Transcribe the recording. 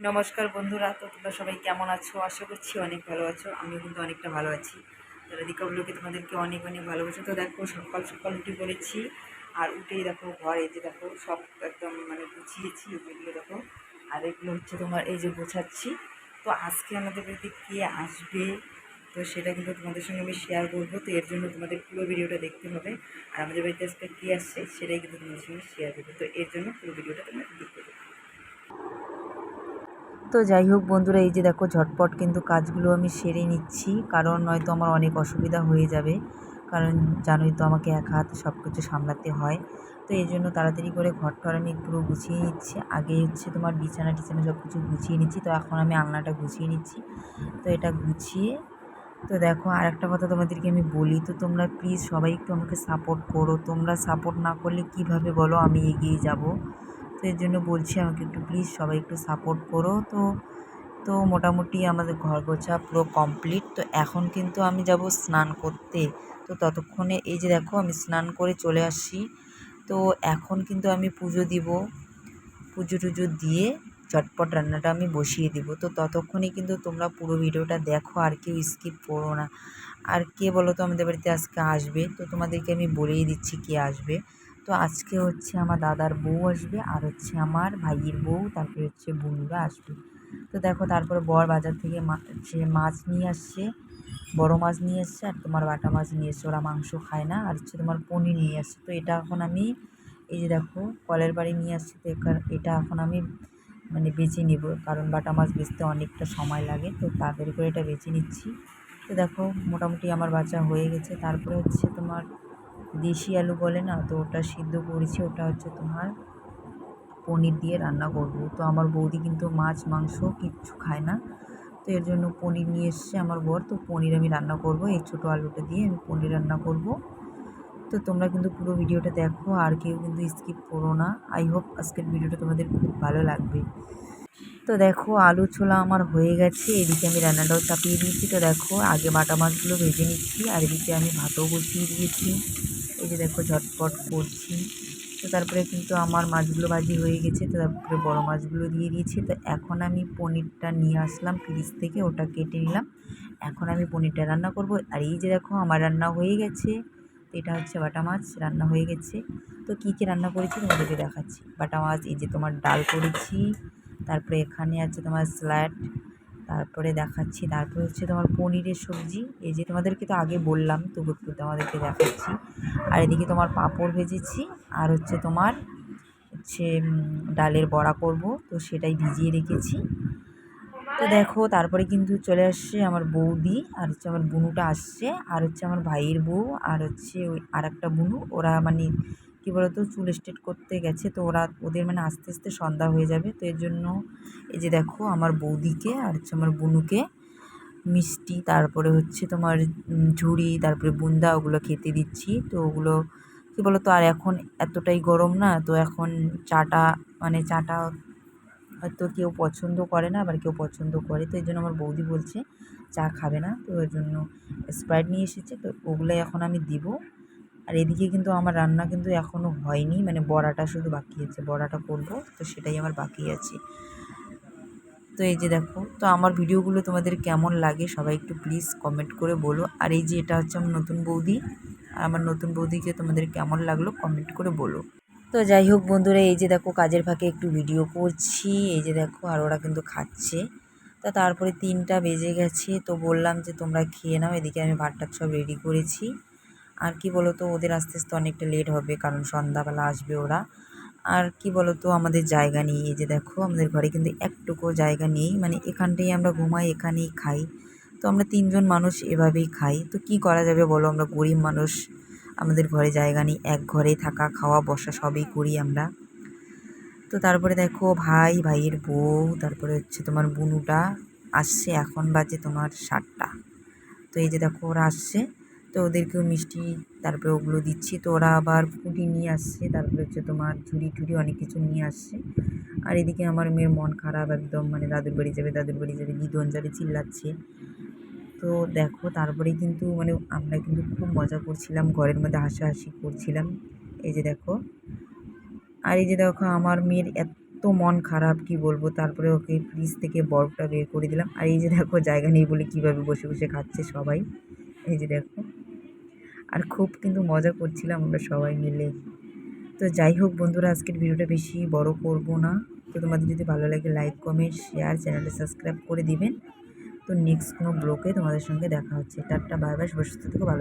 নমস্কার বন্ধুরা, তো তোমরা সবাই কেমন আছো? আশা করছি অনেক ভালো আছো, আমিও কিন্তু অনেকটা ভালো আছি। তো রাধিকা ব্লগে তোমাদেরকে অনেক অনেক ভালোবাসো। তো দেখো, সকাল সকাল উঠে পড়েছি আর উঠেই দেখো ঘর যে দেখো, সব একদম মানে গুছিয়েছি এগুলো দেখো। আর এগুলো হচ্ছে তোমার, এই যে গোছাচ্ছি। তো আজকে আমাদের বাড়িতে কে আসবে? তো সেটা কিন্তু তোমাদের সঙ্গে আমি শেয়ার করব। তো এর জন্য তোমাদের পুরো ভিডিওটা দেখতে হবে। আর আমাদের বাড়িতে আজকে কে আসছে, সেটাই কিন্তু তোমাদের সঙ্গে শেয়ার করব। তো এর জন্য পুরো ভিডিওটা তোমরা দেখতে হবে তো যাই হোক বন্ধুরা, এই যে দেখো ঝটপট কিন্তু কাজগুলো আমি সেরে নিচ্ছি, কারণ নয়তো আমার অনেক অসুবিধা হয়ে যাবে। কারণ জানোই তো আমাকে এক হাত সব কিছু সামলাতে হয়। তো এই জন্য তাড়াতাড়ি করে ঘরটর আমি পুরো গুছিয়ে নিচ্ছি। আগে হচ্ছে তোমার বিছানা টিছানা সব কিছু গুছিয়ে নিচ্ছি, তো এখন আমি আলনাটা গুছিয়ে নিচ্ছি। তো এটা গুছিয়ে, তো দেখো আর একটা কথা তোমাদেরকে আমি বলি, তো তোমরা প্লিজ সবাই একটু আমাকে সাপোর্ট করো। তোমরা সাপোর্ট না করলে কীভাবে বলো? আমি এগিয়ে যাব। তো এর জন্য বলছি আমাকে একটু প্লিজ সবাই একটু সাপোর্ট করো। তো তো মোটামুটি আমাদের ঘর গোছা পুরো কমপ্লিট তো এখন কিন্তু আমি যাব স্নান করতে। তো ততক্ষণে এই যে দেখো আমি স্নান করে চলে আসছি। তো এখন কিন্তু আমি পুজো দিব। পুজো টুজো দিয়ে চটপট রান্নাটা আমি বসিয়ে দিব। তো ততক্ষণে কিন্তু তোমরা পুরো ভিডিওটা দেখো, আর কেউ স্কিপ করো না। আর কে বলো তো আমাদের বাড়িতে আজকে আসবে? তো তোমাদেরকে আমি বলেই দিচ্ছি কে আসবে। তো আজকে হচ্ছে আমার দাদার বউ আসবে আর হচ্ছে আমার ভাইয়ের বউ, তারপরে হচ্ছে বোনরা আসবে। তো দেখো তারপরে বর বাজার থেকে সে মাছ নিয়ে আসছে, বড় মাছ নিয়ে এসছে আর তোমার বাটা মাছ নিয়ে এসছে, ওরা মাংস খায় না। আর হচ্ছে তোমার পনির নিয়ে আসছে। তো এটা এখন আমি, এই যে দেখো কলের বাড়ি নিয়ে আসছি, তো এটা এখন আমি মানে বেছে নেব। কারণ বাটা মাছ বেচতে অনেকটা সময় লাগে, তো তাড়াতাড়ি করে এটা বেছে নিচ্ছি। তো দেখো মোটামুটি আমার বাচ্চা হয়ে গেছে। তারপরে হচ্ছে তোমার দেশি আলু বলে না, তো ওটা সিদ্ধ করেছি, ওটা হচ্ছে তোমার পনির দিয়ে রান্না করব। তো আমার বৌদি কিন্তু মাছ, মাংস কিচ্ছু খায় না, তো এর জন্য পনির নিয়ে এসছে আমার বর। তো পনির আমি রান্না করব, এই ছোটো আলুটা দিয়ে আমি পনির রান্না করব। তো তোমরা কিন্তু পুরো ভিডিওটা দেখো, আর কেউ কিন্তু স্কিপ করো না। আই হোপ আজকের ভিডিওটা তোমাদের খুব ভালো লাগবে। তো দেখো, আলু ছোলা আমার হয়ে গেছে, এদিকে আমি রান্নাটাও চাপিয়ে দিয়েছি। তো দেখো, আগে বাটা মাছগুলো ভেজে নিচ্ছি, আর এদিকে আমি ভাতও বসিয়ে দিয়েছি। এই যে দেখো ঝটপট করছি। তো তারপরে কিন্তু আমার মাছগুলো ভাজি হয়ে গেছে, তো তারপরে বড়ো মাছগুলো দিয়ে দিয়েছি। তো এখন আমি পনিরটা নিয়ে আসলাম ফ্রিজ থেকে, ওটা কেটে নিলাম। এখন আমি পনিরটা রান্না করব। আর এই যে দেখো আমার রান্না হয়ে গেছে। এটা হচ্ছে বাটা মাছ, রান্না হয়ে গেছে। তো কী কী রান্না করেছি তোমাদেরকে দেখাচ্ছি। বাটা মাছ, এই যে তোমার ডাল করেছি, তারপরে এখানে আছে তোমার স্যালাড তারপরে দেখাচ্ছি। তারপরে হচ্ছে তোমার পনিরের সবজি। এই যে তোমাদেরকে তো আগে বললাম, তবু একটু তোমাদেরকে দেখাচ্ছি। আর এদিকে তোমার পাঁপড় ভেজেছি, আর হচ্ছে তোমার হচ্ছে ডালের বড়া করব, তো সেটাই ভিজিয়ে রেখেছি। তো দেখো, তারপরে কিন্তু চলে আসছে আমার বৌদি, আর হচ্ছে আমার বুনুটা আসছে, আর হচ্ছে আমার ভাইয়ের বউ, আর হচ্ছে ওই আর একটা বুনু। ওরা মানে কী বলতো, চুল স্ট্রেট করতে গেছে, তো ওরা ওদের মানে আস্তে আস্তে সন্ধ্যা হয়ে যাবে। তো এর জন্য এই যে দেখো আমার বৌদিকে আর হচ্ছে আমার বুনুকে মিষ্টি, তারপরে হচ্ছে তোমার ঝুড়ি, তারপরে বুন্দা, ওগুলো খেতে দিচ্ছি। তো ওগুলো কী বলতো, আর এখন এতটাই গরম না, তো এখন চাটা মানে চাটা হয়তো কেউ পছন্দ করে না, আবার কেউ পছন্দ করে। তো এই জন্য আমার বৌদি বলছে, চা খাবে না। তো ওই জন্য স্প্রাইট নিয়ে এসেছে, তো ওগুলোই এখন আমি দিব। আর এদিকে কিন্তু আমার রান্না কিন্তু এখনও হয়নি মানে বড়াটা শুধু বাকি আছে, বড়াটা করব, তো সেটাই আমার বাকি আছে। তো এই যে দেখো, তো আমার ভিডিওগুলো তোমাদের কেমন লাগে সবাই একটু প্লিজ কমেন্ট করে বলো। আর এই যে এটা হচ্ছে আমার নতুন বৌদি, আর আমার নতুন বৌদিকে তোমাদের কেমন লাগল কমেন্ট করে বলো। তো যাই হোক বন্ধুরা, এই যে দেখো কাজের ফাঁকে একটু ভিডিও করছি, এই যে দেখো আর ওরা কিন্তু খাচ্ছে। তা তারপরে তিনটা বেজে গেছে, তো বললাম যে তোমরা খেয়ে নাও, এদিকে আমি ভাতটাত সব রেডি করেছি। আর কি বলো তো ওদের আস্তে আস্তে অনেকটা লেট হবে, কারণ সন্ধ্যাবেলা আসবে ওরা। আর কি বলো তো আমাদের জায়গা নেই, এই যে দেখো, আমাদের ঘরে কিন্তু একটুকু জায়গা নেই। মানে এখানটাই আমরা ঘুমাই, এখানেই খাই। তো আমরা তিনজন মানুষ এভাবেই খাই। তো কি করা যাবে বলো, আমরা গরিব মানুষ। আমাদের ঘরে জায়গা নেই, এক ঘরে থাকা, খাওয়া, বসা সবই করি আমরা। তো তারপরে দেখো, ভাই, ভাইয়ের বউ, তারপরে হচ্ছে তোমার বুনুটা। আসছে, এখন বাজে তোমার সাতটা। তো এই যে দেখো, ওরা আসছে। তো ওদেরকেও মিষ্টি, তারপরে ওগুলো দিচ্ছি। তো ওরা আবার ফুটি নিয়ে আসছে, তারপরে হচ্ছে তোমার ঝুড়ি টুড়ি অনেক কিছু নিয়ে আসছে। আর এদিকে আমার মেয়ের মন খারাপ একদম মানে দাদুর বাড়ি যাবে, দাদুর বাড়ি যাবে দিদন যাবে, চিল্লাচ্ছে। তো দেখো তারপরে কিন্তু মানে আমরা কিন্তু খুব মজা করছিলাম, ঘরের মধ্যে হাসাহাসি করছিলাম। এই যে দেখো। আর এই যে দেখো, আমার মেয়ের এত মন খারাপ, কি বলব? তারপরে ওকে ফ্রিজ থেকে বরফটা বের করে দিলাম। আর এই যে দেখো, জায়গা নেই বলে কীভাবে বসে বসে খাচ্ছে সবাই। এই যে দেখো। আর খুব কিন্তু মজা করছিলাম আমরা সবাই মিলে। তো যাই হোক বন্ধুরা, আজকের ভিডিওটা বেশি বড় করব না। তো তোমাদের যদি ভালো লাগে লাইক কমেন্ট শেয়ার চ্যানেলটা সাবস্ক্রাইব করে দিবেন। তো নেক্সট কোনো ব্লগে তোমাদের সঙ্গে দেখা হচ্ছে। টাটা বাই বাই সুস্থ থেকে ভালো